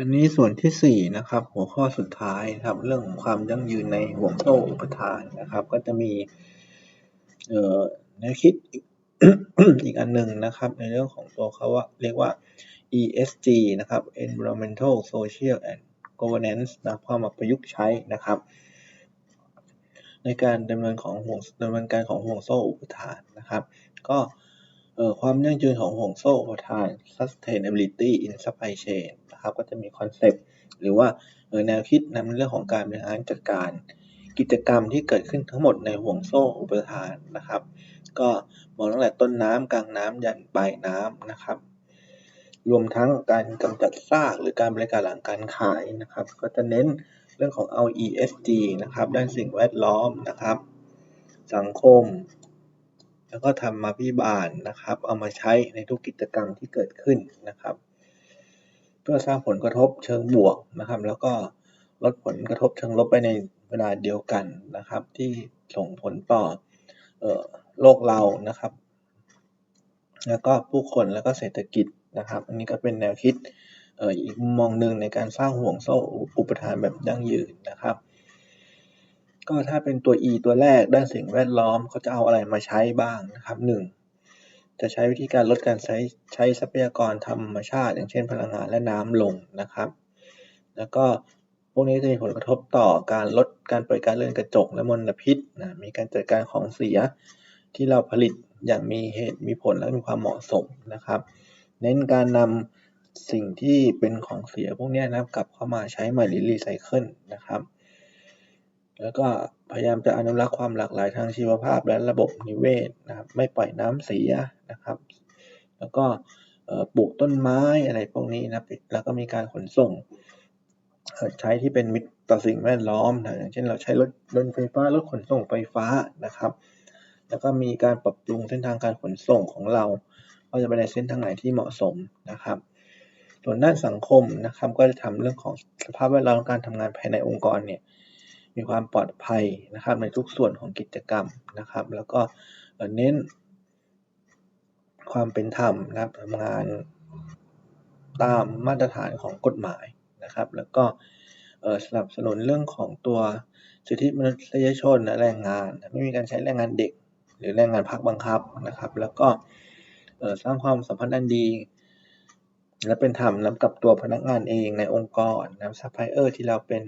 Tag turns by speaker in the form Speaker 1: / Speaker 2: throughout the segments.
Speaker 1: อันนี้ส่วนที่สี่นะครับ หัวข้อสุดท้ายครับ เรื่องของความยั่งยืนในห่วงโซ่อุปทานนะครับ ก็จะมีเอ่อแนวคิดอีกอันหนึ่งนะครับ ในเรื่องของตัวเขาว่าเรียกว่า ESG นะครับ Environmental Social and Governance นะเข้ามมาประยุกต์ใช้นะครับ ในการดำเนินของห่วงดำเนินการของห่วงโซ่อุปทานนะครับ ก็ความยั่งยืนของห่วงโซ่อุปทาน sustainability in supply chain นะครับก็จะมีคอนเซปต์หรือว่าแนวคิดในเรื่องของการบริหารจัดการ กิจกรรมที่เกิดขึ้นทั้งหมดในห่วงโซ่อุปทานนะครับ ก็มองตั้งแต่ต้นน้ำกลางน้ำยันปลายน้ำนะครับ รวมทั้งการกำจัดซากหรือการบริการหลังการขายนะครับ ก็จะเน้นเรื่องของเอา ESG นะครับด้านสิ่งแวดล้อมนะครับ สังคมแล้วก็ธรรมาภิบาลนะครับ เอามาใช้ในทุกกิจกรรมที่เกิดขึ้นนะครับ พื่อสร้างผลกระทบเชิงบวกนะครับ แล้วก็ลดผลกระทบเชิงลบไปในเวลาเดียวกันนะครับ ที่ส่งผลต่อออโลกเรานะครับ แล้วก็ผู้คนแล้วก็เศรษฐกิจนะครับ อันนี้ก็เป็นแนวคิดเอ,อ,อีกมุมมองหนึ่งในการสร้างห่วงโซ่อุปทานแบบยั่งยืนนะครับ ก็ถ้าเป็นตัว E ตัวแรกด้านสิ่งแวดล้อมเขาจะเอาอะไรมาใช้บ้างนะครับหนึ่ง จะใช้วิธีการลดการใช้ใช้ทรัพยากรธรรมชาติ อย่างเช่นพลังงานและน้ำลงนะครับ แล้วก็พวกนี้จะมีผลกระทบต่อการลดการปล่อยกาซเรือนกระจกและมลพิษนะมีการจัดการของเสียที่เราผลิตอย่างมีเหตุมีผลและมีความเหมาะสมนะครับ เน้นการนำสิ่งที่เป็นของเสียพวกนี้นับกลับเข้ามาใช้ใหม่หรือรีไซเคิลนะครับ แล้วก็ พยายามจะอนุรักษ์ความหลากหลายทางชีวภาพและระบบนิเวศนะครับ ไม่ปล่อยน้ำเสียนะครับ แล้วก็ปลูกต้นไม้อะไรพวกนี้นะครับแล้วก็มีการขนส่ง ใช้ที่เป็นมิตรต่อสิ่งแวดล้อมนะอย่างเช่นเราใช้รถรถไฟฟ้ารถขนส่งไฟฟ้านะครับ แล้วก็มีการปรับปรุงเส้นทางการขนส่งของเราว่าจะไปในเส้นทางไหนที่เหมาะสมนะครับ ส่วนด้านสังคมนะครับ ก็จะทำเรื่องของสภาพแวดล้อมการทำงานภายในองค์กรเนี่ย มีความปลอดภัยนะครับในทุกส่วนของกิจกรรมนะครับ แล้วก็เน้นความเป็นธรรมนะครับทำงานตามมาตรฐานของกฎหมายนะครับ แล้วก็สนับสนุนเรื่องของตัวสิทธิมนุษยชนและแรงงาน ไม่มีการใช้แรงงานเด็ก หรือแรงงานพักบังคับนะครับ แล้วก็สร้างความสัมพันธ์อันดี และเป็นธรรมนะกับตัวพนักงานเองในองค์กรนะซัพพลายเออร์ที่เราเป็น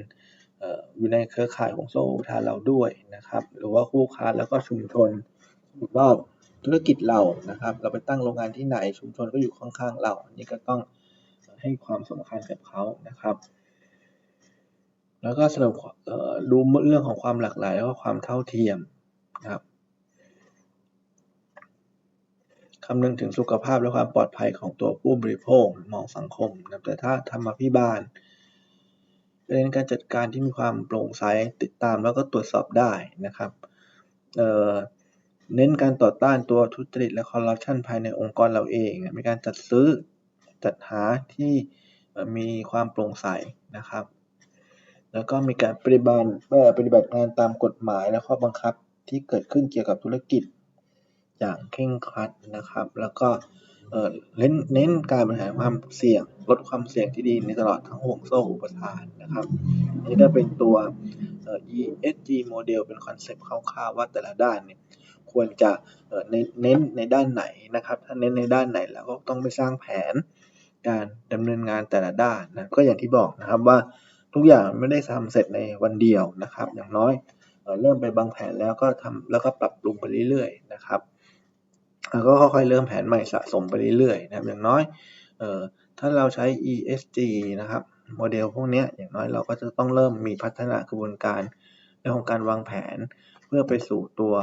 Speaker 1: อยู่ในเครือข่ายของโซ่ทานเราด้วยนะครับ หรือว่าคู่ค้าแล้วก็ชุมชนรอบธุรกิจเรานะครับ เราไปตั้งโรงงานที่ไหนชุมชนก็อยู่ข้างๆเราอันนี้ก็ต้องให้ความสำคัญกับเขานะครับ แล้วก็สำรับเอ่อดูเรื่องของความหลากหลายแล้วก็ความเท่าเทียมนะครับคำนึงถึงสุขภาพและความปลอดภัยของตัวผู้บริโภคมองสังคมนะแต่ถ้าธรรมาภิบาล เป็นการจัดการที่มีความโปร่งใสติดตามแล้วก็ตรวจสอบได้นะครับเเน้นการต่อต้านตัวทุจริตและคอร์รัปชันภายในองค์กรเราเองมีการจัดซื้อจัดหาที่มีความโปร่งใสนะครับ แล้วก็มีการปฏิบัติปฏิบัติงานตามกฎหมายและข้อบังคับที่เกิดขึ้นเกี่ยวกับธุรกิจอย่างเคร่งครัดนะครับ แล้วก็ เอ่อเน้นเน้นการบริหารความเสี่ยง ลดความเสี่ยงที่ดีในตลอดทั้งห่วงโซ่อุปทานนะครับนนี้ก็เป็นตัว ESG โมเดลเป็นคอนเซปต์คร่าวๆว่าแต่ละด้านเนี่ยควรจะเอ่อเน้นเน้นในด้านไหนนะครับ ถ้าเน้นในด้านไหนแล้วก็ต้องไปสร้างแผนการดำเนินงานแต่ละด้านนะก็อย่างที่บอกนะครับว่าทุกอย่างไม่ได้ทำเสร็จในวันเดียวนะครับ อย่างน้อยเอเริ่มไปบางแผนแล้วก็ทำแล้วก็ปรับปรุงไปเรื่อยๆนะครับ ก็ค่อยๆเริ่มแผนใหม่สะสมไปเรื่อยๆนะครับอย่างน้อยเอ่อถ้าเราใช้ ESG นะครับโมเดลพวกนี้อย่างน้อยเราก็จะต้องเริ่มมีพัฒนากระบวนการเรื่องของการวางแผน เพื่อไปสู่ตัว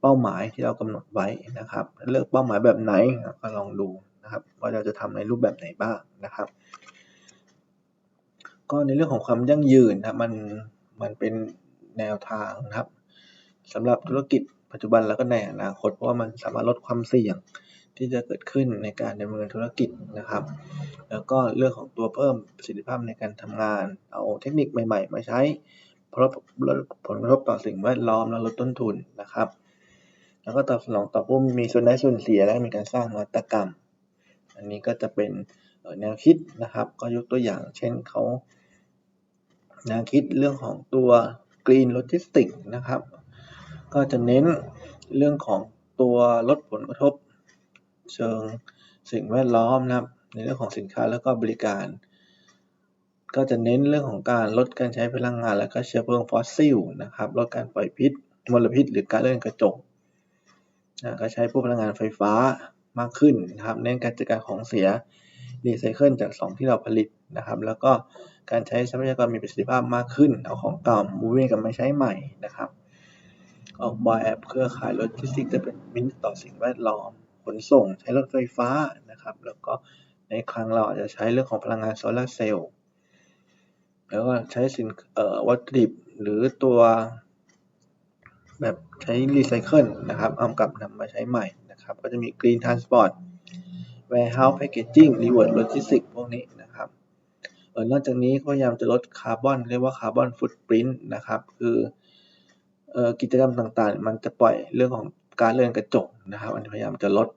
Speaker 1: เป้าหมายที่เรากำหนดไว้นะครับ เลือกเป้าหมายแบบไหนก็ลองดูนะครับว่าเราจะทำในรูปแบบไหนบ้างนะครับ ก็ในเรื่องของความยั่งยืนนะครับมันมันเป็นแนวทางนะครับสำหรับธุรกิจ ปัจจุบันแล้วก็ในอนาคต เพราะว่ามันสามารถลดความเสี่ยงที่จะเกิดขึ้นในการดำเนินธุรกิจนะครับ แล้วก็เรื่องของตัวเพิ่มประสิทธิภาพในการทำงาน เอาเทคนิคใหม่ ๆ มาใช้เพราะลดผลกระทบต่อสิ่งแวดล้อมและลดต้นทุนนะครับ แล้วก็ตอบสนองต่อผู้มีส่วนได้ส่วนเสียและมีการสร้างนวัตกรรม อันนี้ก็จะเป็นแนวคิดนะครับ ก็ยกตัวอย่างเช่นเขาแนวคิดเรื่องของตัว Green Logistics นะครับ ก็จะเน้นเรื่องของตัวลดผลกระทบ เชิงสิ่งแวดล้อมนะครับ ในเรื่องของสินค้าแล้วก็บริการ ก็จะเน้นเรื่องของการลดการใช้พลังงาน และก็เชื้อเพลิงฟอสซิลนะครับลดการปล่อยพิษมลพิษ หรือการเลื่อนกระจกนะก็ใช้พวกพลังงานไฟฟ้ามากขึ้นนะครับเน้นการจัดการของเสียรีไซเคิลจากของที่เราผลิตนะครับ แล้วก็การใช้ทรัพยากรมีประสิทธิภาพมากขึ้นเอาของเก่ามูวิ่งกับมาใช้ใหม่นะครับ ออกแบบเครือข่ายโลจิสติกส์จะเป็นมิตรต่อสิ่งแวดล้อม ขนส่งใช้รถไฟฟ้านะครับ แล้วก็ในครั้งเราอาจจะใช้เรื่องของพลังงานโซลาร์เซลล์แล้วก็ใช้สินวัตถุดิบหรือตัวแบบใช้รีไซเคิลนะครับ เอากลับนำมาใช้ใหม่นะครับ ก็จะมี Green Transport Warehouse Packaging Reverse Logistics พวกนี้นะครับเออนอกจากนี้ก็พยายามจะลดคาร์บอนเรียกว่าคาร์บอนฟุตปรินต์นะครับ คือ กิจกรรมต่างๆ มันจะปล่อยเรื่องของการเลื่อนกระจกนะครับ อันนี้พยายามจะลด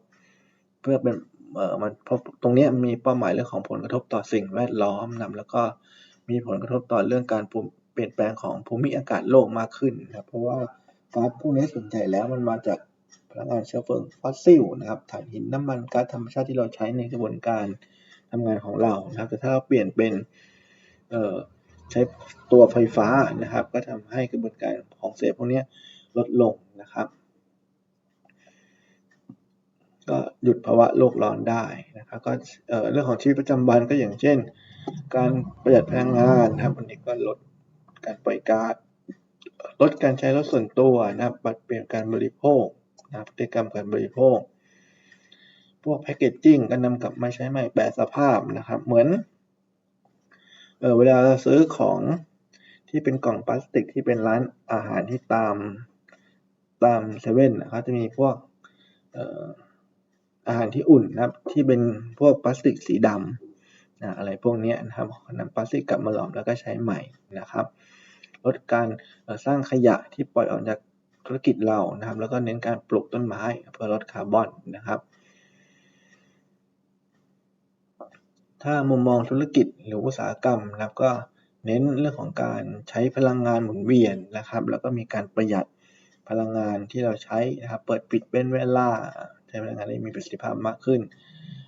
Speaker 1: เพื่อเป็นเอ่อมันเพราะตรงนี้มีเป้าหมายเรื่องของผลกระทบต่อสิ่งแวดล้อมนะแล้วก็มีผลกระทบต่อเรื่องการเปลี่ยนแปลงของภูมิอากาศโลกมากขึ้นนะครับ เพราะว่าก๊าซพวกนี้ส่วนใหญ่แล้วมันมาจากพลังงานเชื้อเพลิงฟอสซิลนะครับถ่านหินน้ำมันก๊าซธรรมชาติที่เราใช้ในกระบวนการทำงานของเรานะครับ แต่ถ้าเราเปลี่ยนเป็นเอ่อ ใช้ตัวไฟฟ้านะครับ ก็ทำให้กระบวนการของเสียพวกนี้ลดลงนะครับ ก็หยุดภาวะโลกร้อนได้นะครับก็เรื่องของชีวิตประจำวันก็อย่างเช่น การประหยัดพลังงานนะครับอันนี้ก็ลดการปล่อยก๊าซลดการใช้รถส่วนตัวนะครับปรับเปลี่ยนการบริโภคนะพฤติกรรมการบริโภค พวกแพคเกจจิ้งก็นำกลับมาใช้ใหม่แปรสภาพนะครับ เหมือน เออเวลาซื้อของที่เป็นกล่องพลาสติกที่เป็นร้านอาหารที่ตามตามเซเว่นนะครับจะมีพวกเอ่ออาหารที่อุ่นนะครับที่เป็นพวกพลาสติกสีดำนะอะไรพวกนี้นะครับนำพลาสติกกลับมาหลอมแล้วก็ใช้ใหม่นะครับลดการสร้างขยะที่ปล่อยออกจากธุรกิจเรานะครับ แล้วก็เน้นการปลูกต้นไม้เพื่อลดคาร์บอนนะครับ ถ้ามุมมองธุรกิจหรืออุตสาหกรรมนะครับ ก็เน้นเรื่องของการใช้พลังงานหมุนเวียนนะครับ แล้วก็มีการประหยัดพลังงานที่เราใช้นะครับ เปิดปิดเป็นเวลาใช้พลังงานได้มีประสิทธิภาพมากขึ้น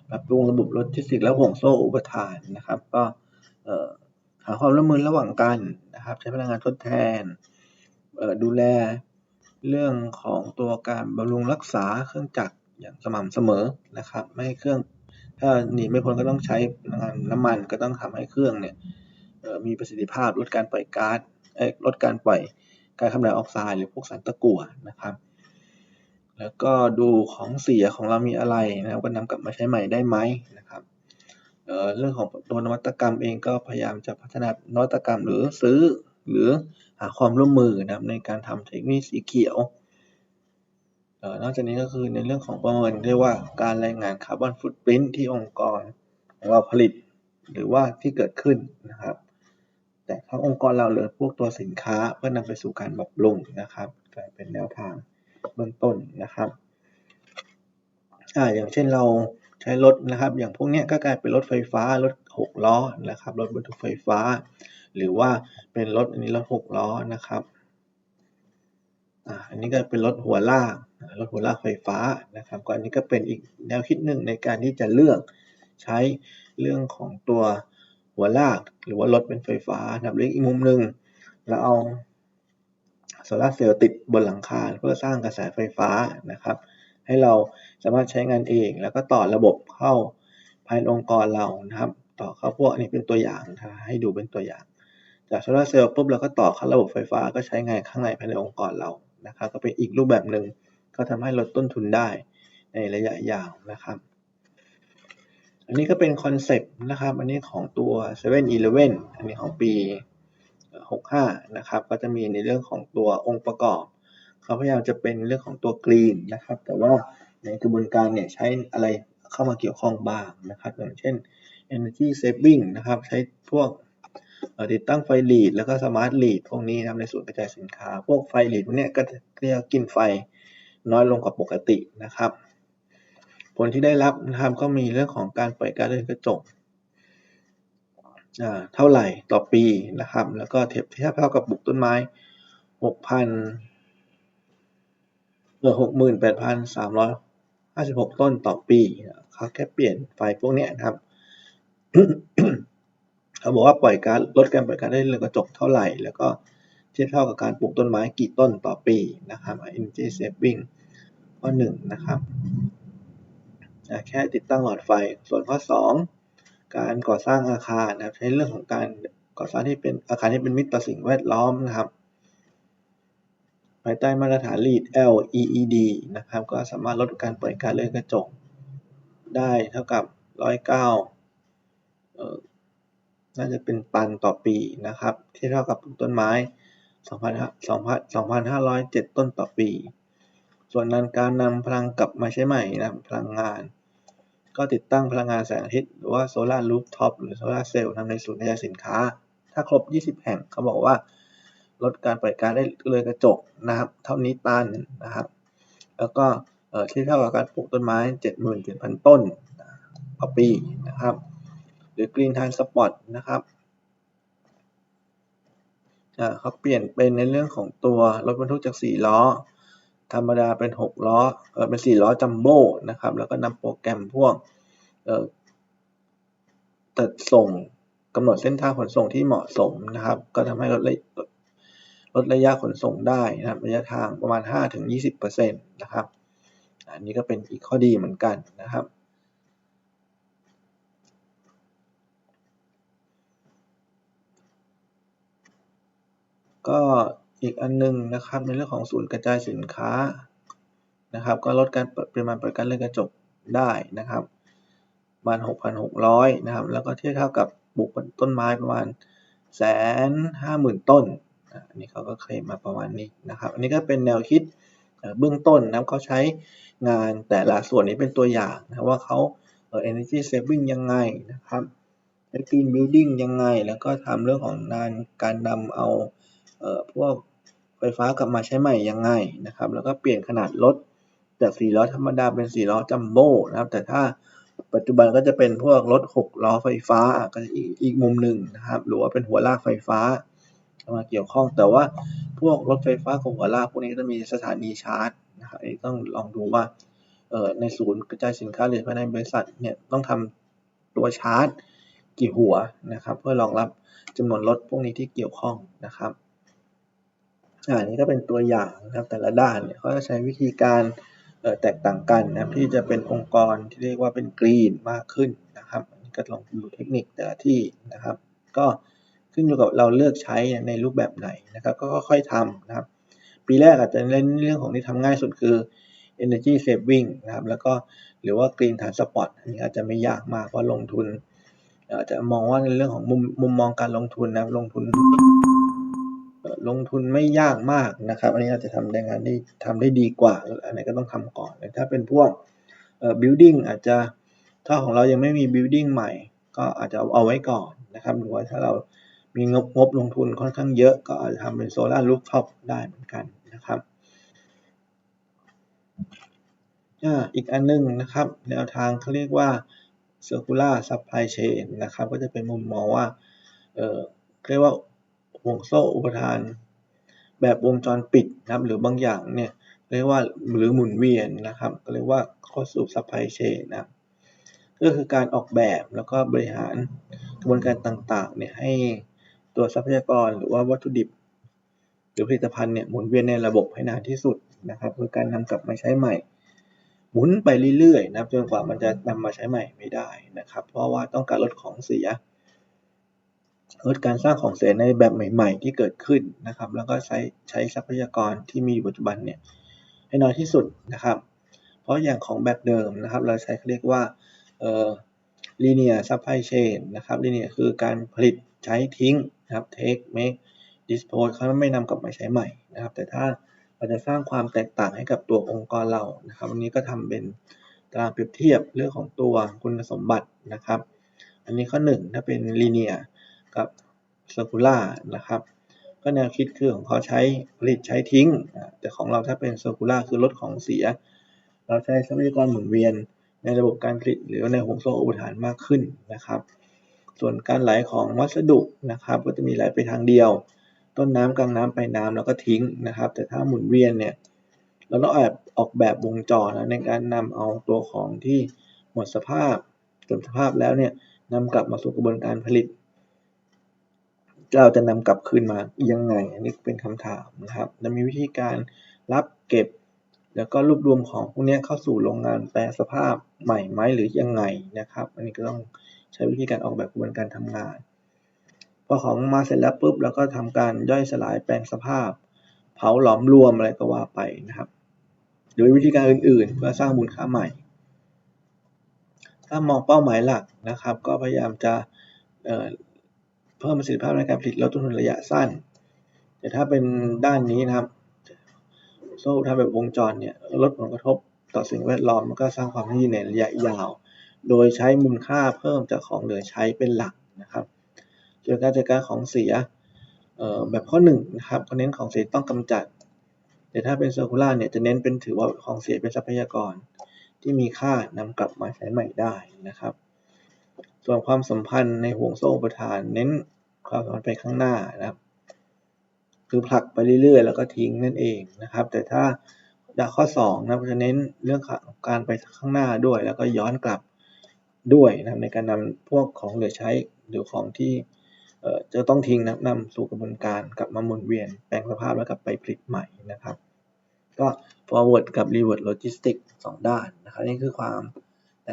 Speaker 1: ปรับปรุงระบบโลจิสติกและห่วงโซ่อุปทานนะครับ ก็หาความร่วมมือระหว่างกันนะครับ ใช้พลังงานทดแทนดูแลเรื่องของตัวการบำรุงรักษาเครื่องจักรอย่างสม่ำเสมอนะครับ ไม่ให้เครื่อง ถ้าหนีไม่พ้นก็ต้องใช้พลังงานน้ำมันก็ต้องทำให้เครื่องเนี่ยมีประสิทธิภาพลดการปล่อยก๊าซลดการปล่อยก๊าซคาร์บอนไดออกไซด์หรือพวกสารตะกั่วนะครับ แล้วก็ดูของเสียของเรามีอะไรนะครับก็นำกลับมาใช้ใหม่ได้ไหมนะครับเรื่องของตัวนวัตกรรมเองก็พยายามจะพัฒนานวัตกรรมหรือซื้อหรือหาความร่วมมือนะครับในการทำเทคโนโลยีสีเขียว นอกจากนี้ก็คือในเรื่องของประเมินเรียกว่าการรายงานคาร์บอนฟุตปรินท์ที่องค์กรของเราผลิต หรือว่าที่เกิดขึ้นนะครับ แต่ทั้งองค์กรเราเหลือพวกตัวสินค้าเพื่อนำไปสู่การปรับปรุงนะครับกลายเป็นแนวทางเบื้องต้นนะครับอ่าอย่างเช่นเราใช้รถนะครับ อย่างพวกนี้ก็กลายเป็นรถไฟฟ้ารถหกล้อนะครับรถบรรทุกไฟฟ้า หรือว่าเป็นรถอันนี้รถหกล้อนะครับ อันนี้ก็เป็นรถหัวลากรถหัวลากไฟฟ้านะครับก็อันนี้ก็เป็นอีกแนวคิดหนึ่งในการที่จะเลือกใช้เรื่องของตัวหัวลากหรือว่ารถเป็นไฟฟ้านะครับอีกมุมหนึ่งเราเอาโซลาร์เซลล์ติดบนหลังคาเพื่อสร้างกระแสไฟฟ้านะครับ ให้เราสามารถใช้งานเอง แล้วก็ต่อระบบเข้าภายในองค์กรเรานะครับ ต่อเข้าพวกนี้เป็นตัวอย่างให้ดูเป็นตัวอย่าง จากโซลาร์เซลล์ปุ๊บเราก็ต่อเข้าระบบไฟฟ้าก็ใช้งานข้างในภายในองค์กรเรา นะครับก็เป็นอีกรูปแบบหนึ่งก็ทำให้ลดต้นทุนได้ในระยะยาวนะครับ อันนี้ก็เป็นคอนเซปต์นะครับ อันนี้ของตัว 7-Eleven อันนี้ของปี 65 นะครับ ก็จะมีในเรื่องของตัวองค์ประกอบ เขาพยายามจะเป็นเรื่องของตัวกรีนนะครับ แต่ว่าในกระบวนการเนี่ยใช้อะไรเข้ามาเกี่ยวข้องบ้างนะครับ อย่างเช่น energy saving นะครับ ใช้พวก ติดตั้งไฟลีดแล้วก็สมาร์ทลีดพวกนี้นะครับในส่วนกระจายสินค้า พวกไฟลีดพวกนี้ก็จะกินไฟน้อยลงกว่าปกตินะครับ ผลที่ได้รับนะครับก็มีเรื่องของการปล่อยก๊าซเรือนกระจกเท่าไหร่ต่อปีนะครับ แล้วก็เทียบเทียบเท่ากับปลูกต้นไม้หกพันเออหกหมื่นแปดพันสามร้อยห้าสิบหกต้นต่อปีเขาแค่เปลี่ยนไฟพวกนี้นะครับ เขาบอกว่าปล่อยการลดการปล่อยกาซได้เรือนกระจกเท่าไหร่ แล้วก็เทียบเท่ากับการปลูกต้นไม้กี่ต้นต่อปีนะครับ energy saving ข้อหนึ่งนะครับแค่ติดตั้งหลอดไฟ ส่วนข้อสองการก่อสร้างอาคารนะครับ ใช้เรื่องของการก่อสร้างที่เป็นอาคารที่เป็นมิตรต่อสิ่งแวดล้อมนะครับ ภายใต้มาตรฐาน LEED LEED นะครับ ก็สามารถลดการปล่อยก๊าซเรือนกระจกได้เท่ากับร้อยเก้าเอ่อ น่าจะเป็นตันต่อปีนะครับ ที่เท่ากับปลูกต้นไม้2,507 ต้นต่อปี ส่วนนั้นการนำพลังกลับมาใช้ใหม่นะพลังงาน ก็ติดตั้งพลังงานแสงอาทิตย์หรือว่าโซลาร์รูฟท็อปหรือโซลาร์เซลล์ทำในศูนย์กระจายสินค้า ถ้าครบ 20 แห่งเขาบอกว่า ลดการปล่อยก๊าซได้เรือนกระจกนะครับ เท่านี้ตันนะครับ แล้วก็ที่เท่ากับการปลูกต้นไม้ 77,000 ต้นต่อปีนะครับ รือ Green Transport นะครับเขาเปลี่ยนเป็นในเรื่องของตัวรถบรรทุกจาก 4 ล้อ ธรรมดาเป็น 6 ล้อเออเป็น 4 ล้อจัมโบ้นะครับ แล้วก็นำโปรแกรมพวกเอ่อตัดส่งกำหนดเส้นทางขนส่งที่เหมาะสมนะครับ ก็ทำให้ลดระลดระยะขนส่งได้นะครับ ระยะทางประมาณ 5-20%นะครับ อันนี้ก็เป็นอีกข้อดีเหมือนกันนะครับ ก็อีกอันหนึงนะครับในเรื่องของศูนย์กระจายสินค้านะครับ ก็ลดการปริมาณปล่อยก๊าซเรือนกระจกได้นะครับประมาณ6,600นะครับ แล้วก็เทียบเท่ากับปลูกต้นไม้ประมาณแสนห้าหมื่นต้นอันนี้เขาก็เคลมมาประมาณนี้นะครับ อันนี้ก็เป็นแนวคิดเบื้องต้นนะครับเขาใช้งานแต่ละส่วนนี้เป็นตัวอย่างนะว่าเขาเอ่อ energy saving ยังไงนะครับ green building ยังไง แล้วก็ทำเรื่องของงานการนำเอา เอ่อพวกไฟฟ้ากลับมาใช้ใหม่ยังไงนะครับ แล้วก็เปลี่ยนขนาดรถจาก4ล้อธรรมดาเป็น4ล้อจัมโบ้นะครับ แต่ถ้าปัจจุบันก็จะเป็นพวกรถ6ล้อไฟฟ้าก็จะอีกอีกมุมหนึ่งนะครับ หรือว่าเป็นหัวลากไฟฟ้ามาเกี่ยวข้องแต่ว่าพวกรถไฟฟ้ากับหัวลากพวกนี้จะมีสถานีชาร์จนะครับต้องลองดูว่าเอ่อในศูนย์กระจายสินค้าหรือภายในบริษัทเนี่ยต้องทำตัวชาร์จกี่หัวนะครับ เพื่อรองรับจำนวนรถพวกนี้ที่เกี่ยวข้องนะครับ อันนี้ก็เป็นตัวอย่างนะครับแต่ละด้านเนี่ยเขาจะใช้วิธีการแตกต่างกันนะครับที่จะเป็นองค์กรที่เรียกว่าเป็นกรีนมากขึ้นนะครับอันนี้ก็ลองดูเทคนิคแต่ละที่นะครับ ก็ขึ้นอยู่กับเราเลือกใช้ในรูปแบบไหนนะครับ ก็ค่อยๆทำนะครับ ปีแรกอาจจะเน้นเรื่องของที่ทำง่ายสุดคือ energy saving นะครับ แล้วก็หรือว่า green transport อันนี้อาจจะไม่ยากมากเพราะลงทุนอาจจะมองว่าในเรื่องของมุมมุมมองการลงทุนนะลงทุน ลงทุนไม่ยากมากนะครับ อันนี้อาจจะทำได้งานได้ทำได้ดีกว่าอันไหนก็ต้องทำก่อน ถ้าเป็นพวกเอ่อ building อาจจะถ้าของเรายังไม่มี building ใหม่ ก็อาจจะเอาไว้ก่อนนะครับหรือว่าถ้าเรามีงบงบลงทุนค่อนข้างเยอะก็อาจจะทำเป็นโซลาร์รูฟท็อปได้เหมือนกันนะครับอ่าอีกอันหนึงนะครับ แนวทางเขาเรียกว่า circular supply chain นะครับ ก็จะเป็นมุมมองว่าเอ่อเรียกว่า ห่วงโซ่อุปทาน แบบวงจรปิดนะครับหรือบางอย่างเนี่ยเรียกว่าหรือหมุนเวียนนะครับก็เรียกว่า closed loop supply chain นะครับก็คือการออกแบบแล้วก็บริหารกระบวนการต่างๆเนี่ยให้ตัวทรัพยากรหรือว่าวัตถุดิบ หรือผลิตภัณฑ์เนี่ยหมุนเวียนในระบบให้นานที่สุดนะครับคือการนำกลับมาใช้ใหม่ หมุนไปเรื่อยๆนะครับจนกว่ามันจะนำมาใช้ใหม่ไม่ได้นะครับ เพราะว่าต้องการลดของเสีย ลดการสร้างของเสียในแบบใหม่ ๆ ที่เกิดขึ้นนะครับ แล้วก็ใช้ใช้ทรัพยากรที่มีอยู่ปัจจุบันเนี่ยให้น้อยที่สุดนะครับ เพราะอย่างของแบบเดิมนะครับ เราใช้เขาเรียกว่าเอ่อ linear supply chain นะครับ linear คือการผลิตใช้ทิ้งนะครับ take make dispose เขาไม่นำกลับมาใช้ใหม่นะครับ แต่ถ้าเราจะสร้างความแตกต่างให้กับตัวองค์กรเรานะครับ วันนี้ก็ทำเป็นตารางเปรียบเทียบเรื่องของตัวคุณสมบัตินะครับ อันนี้ข้อ 1 ถ้าเป็น linear กับ circular นะครับ ก็แนวคิดคือของเขาใช้ผลิตใช้ทิ้ง แต่ของเราถ้าเป็น circular คือลดของเสีย เราใช้ทรัพยากรหมุนเวียนในระบบการผลิตหรือในห่วงโซ่อุปทานมากขึ้นนะครับ ส่วนการไหลของวัสดุนะครับ ก็จะมีไหลไปทางเดียว ต้นน้ำกลางน้ำปลายน้ำแล้วก็ทิ้งนะครับ แต่ถ้าหมุนเวียนเนี่ยเราต้องแอบออกแบบวงจรนะในการนำเอาตัวของที่หมดสภาพเสื่อมสภาพแล้วเนี่ยนำกลับมาสู่กระบวนการผลิต เราจะนำกลับคืนมายังไง อันนี้เป็นคำถามนะครับจะมีวิธีการรับเก็บ แล้วก็รวบรวมของพวกนี้เข้าสู่โรงงานแปลสภาพใหม่ไหมหรือยังไงนะครับ อันนี้ก็ต้องใช้วิธีการออกแบบกระบวนการทำงาน พอของมาเสร็จแล้วปุ๊บเราก็ทำการย่อยสลายแปลงสภาพ เผาหลอมรวมอะไรก็ว่าไปนะครับโดยวิธีการอื่นๆ เพื่อสร้างมูลค่าใหม่ ถ้ามองเป้าหมายหลักนะครับ ก็พยายามจะ เพิ่มประสิทธิภาพในการผลิตลดต้นทุนระยะสั้น แต่ถ้าเป็นด้านนี้นะครับโซ่ทำแบบวงจรเนี่ยลดผลกระทบต่อสิ่งแวดล้อมแล้วก็สร้างความยั่งยืนในระยะยาว โดยใช้มูลค่าเพิ่มจากของเหลือใช้เป็นหลักนะครับเกี่ยวกับการจัดการของเสียแบบข้อ1นนะครับเขาเน้นของเสียต้องกำจัด แต่ถ้าเป็นเซอร์คูลาร์เนี่ยจะเน้นเป็นถือว่าของเสียเป็นทรัพยากร ที่มีค่านำกลับมาใช้ใหม่ได้นะครับ ส่วนความสัมพันธ์ในห่วงโซ่ประทาน เน้นความสัมพันธ์ไปข้างหน้านะครับ คือผลักไปเรื่อยๆ แล้วก็ทิ้งนั่นเองนะครับ แต่ถ้าดาข้อ2นะจะเน้นเรื่องการไปข้างหน้าด้วย แล้วก็ย้อนกลับด้วยนะในการนำพวกของเหลือใช้หรือของที่จะต้องทิ้งนะนำสู่กระบวนการกลับมาหมุนเวียน แปลงสภาพแล้วกลับไปผลิตใหม่นะครับ ก็ forward กับ reverse logistics 2 ด้านนะครับนี่คือความ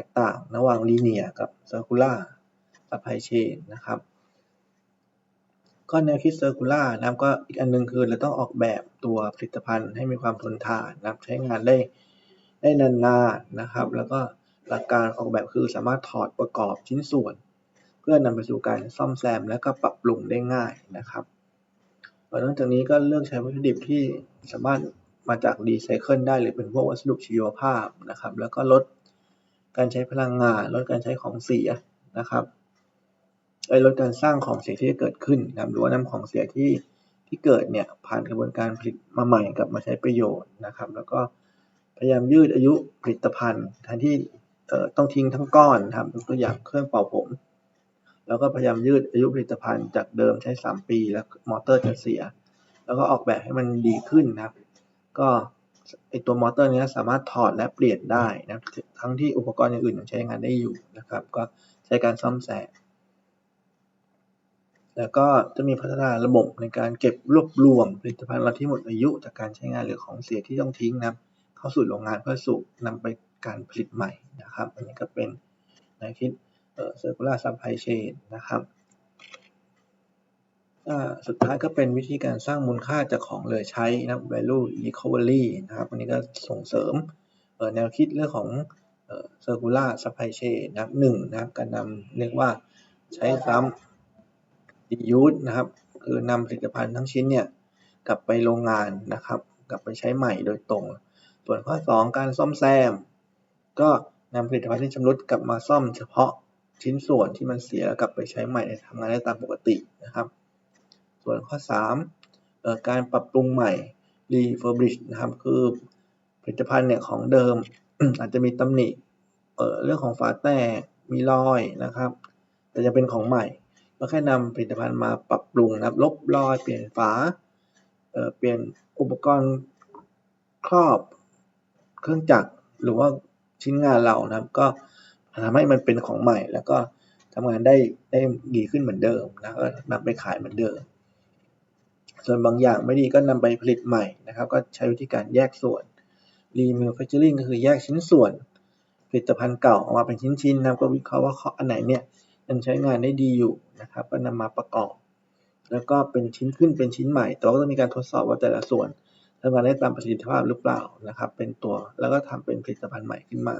Speaker 1: กต่างระหว่าง linear กับ circular supply chain นะครับ ก็แนวคิด circular นะครับก็อีกอันนึงคือเราต้องออกแบบตัวผลิตภัณฑ์ให้มีความทนทานนะครับ ใช้งานได้ได้นานๆนะครับ แล้วก็หลักการออกแบบคือสามารถถอดประกอบชิ้นส่วน เพื่อนำไปสู่การซ่อมแซมและก็ปรับปรุงได้ง่ายนะครับนอกจากนี้ก็เลือกใช้วัตถุดิบที่สามารถมาจากรีไซเคิลได้หรือเป็นพวกวัสดุชีวภาพนะครับ แล้วก็ลด การใช้พลังงานลดการใช้ของเสียนะครับไลดการสร้างของเสียที่จะเกิดขึ้นนะหรือว่านำของเสียที่ที่เกิดเนี่ยผ่านกระบวนการผลิตมาใหม่กลับมาใช้ประโยชน์นะครับ แล้วก็พยายามยืดอายุผลิตภัณฑ์แทนที่ต้องทิ้งทั้งก้อนครับตัวอย่างเครื่องเป่าผม แล้วก็พยายามยืดอายุผลิตภัณฑ์จากเดิมใช้ 3 ปี แล้วมอเตอร์จะเสีย แล้วก็ออกแบบให้มันดีขึ้นนะครับ ก็ ไอตัวมอเตอร์นี้สามารถถอดและเปลี่ยนได้นะทั้งที่อุปกรณ์อย่างอื่นยังใช้งานได้อยู่นะครับ ก็ใช้การซ่อมแซมแล้วก็จะมีพัฒนาระบบในการเก็บรวบรวมผลิตภัณฑ์เราที่หมดอายุจากการใช้งานหรือของเสียที่ต้องทิ้งนะครับเข้าสู่โรงงานเพื่อสู่นำไปการผลิตใหม่นะครับ อันนี้ก็เป็นแนวคิด circular supply chain นะครับ สุดท้ายก็เป็นวิธีการสร้างมูลค่าจากของเหลือใช้นะ value recovery นะครับอันนี้ก็ส่งเสริมแนวคิดเรื่องของ circular supply chain นะครับหนึ่งนะครับการนำเรียกว่าใช้ซ้ำ reuse นะครับ คือนำผลิตภัณฑ์ทั้งชิ้นเนี่ย กลับไปโรงงานนะครับ กลับไปใช้ใหม่โดยตรง ส่วนข้อ 2 การซ่อมแซม ก็นำผลิตภัณฑ์ที่ชำรุดกลับมาซ่อมเฉพาะชิ้นส่วนที่มันเสียกลับไปใช้ใหม่ทำงานได้ตามปกตินะครับ ส่วนข้อ3การปรับปรุงใหม่ refurbish นะครับ คือผลิตภัณฑ์เนี่ยของเดิม อาจจะมีตำหนิเรื่องของฝาแตกมีรอยนะครับ แต่จะเป็นของใหม่ก็แค่นำผลิตภัณฑ์มาปรับปรุงนะครับ ลบรอยเปลี่ยนฝาเปลี่ยนอุปกรณ์ครอบเครื่องจักรหรือว่าชิ้นงานเรานะครับ ก็ทำให้มันเป็นของใหม่แล้วก็ทำงานได้ได้ดีขึ้นเหมือนเดิมนะก็นำไปขายเหมือนเดิม ส่วนบางอย่างไม่ดีก็นำไปผลิตใหม่นะครับ ก็ใช้วิธีการแยกส่วน remanufacturing ก็คือแยกชิ้นส่วนผลิตภัณฑ์เก่าออกมาเป็นชิ้นๆนะก็วิเคราะห์ว่าอันไหนเนี่ยยังใช้งานได้ดีอยู่นะครับ ก็นำมาประกอบ แล้วก็เป็นชิ้นขึ้นเป็นชิ้นใหม่แต่ก็ต้องมีการทดสอบว่าแต่ละส่วนทำงานได้ตามประสิทธิภาพหรือเปล่านะครับ เป็นตัวแล้วก็ทำเป็นผลิตภัณฑ์ใหม่ขึ้นมา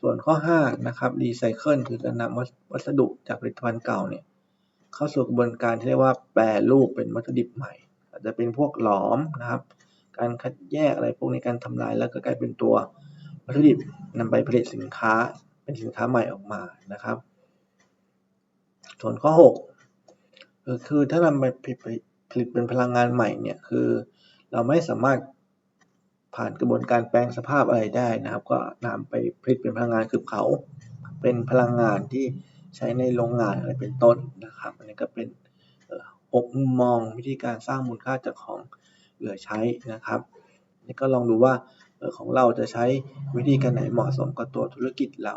Speaker 1: ส่วนข้อ5นะครับรีไซเคิลคือการนำวัสดุจากผลิตภัณฑ์เก่าเนี่ย เข้าสู่กระบวนการที่เรียกว่าแปรรูปเป็นวัตถุดิบใหม่ อาจจะเป็นพวกหลอมนะครับ การคัดแยกอะไรพวกในการทำลายแล้วก็กลายเป็นตัววัตถุดิบนำไปผลิตสินค้าเป็นสินค้าใหม่ออกมานะครับ ส่วนข้อ6คือถ้านำไปผลิตเป็นพลังงานใหม่เนี่ยคือเราไม่สามารถผ่านกระบวนการแปลงสภาพอะไรได้นะครับ ก็นำไปผลิตเป็นพลังงานคือเผาเป็นพลังงานที่ ใช้ในโรงงานอะไรเป็นต้นนะครับอันนี้ก็เป็นอกมุมมองวิธีการสร้างมูลค่าจากของเหลือใช้นะครับนี่ก็ลองดูว่าของเราจะใช้วิธีการไหนเหมาะสมกับตัวธุรกิจเรา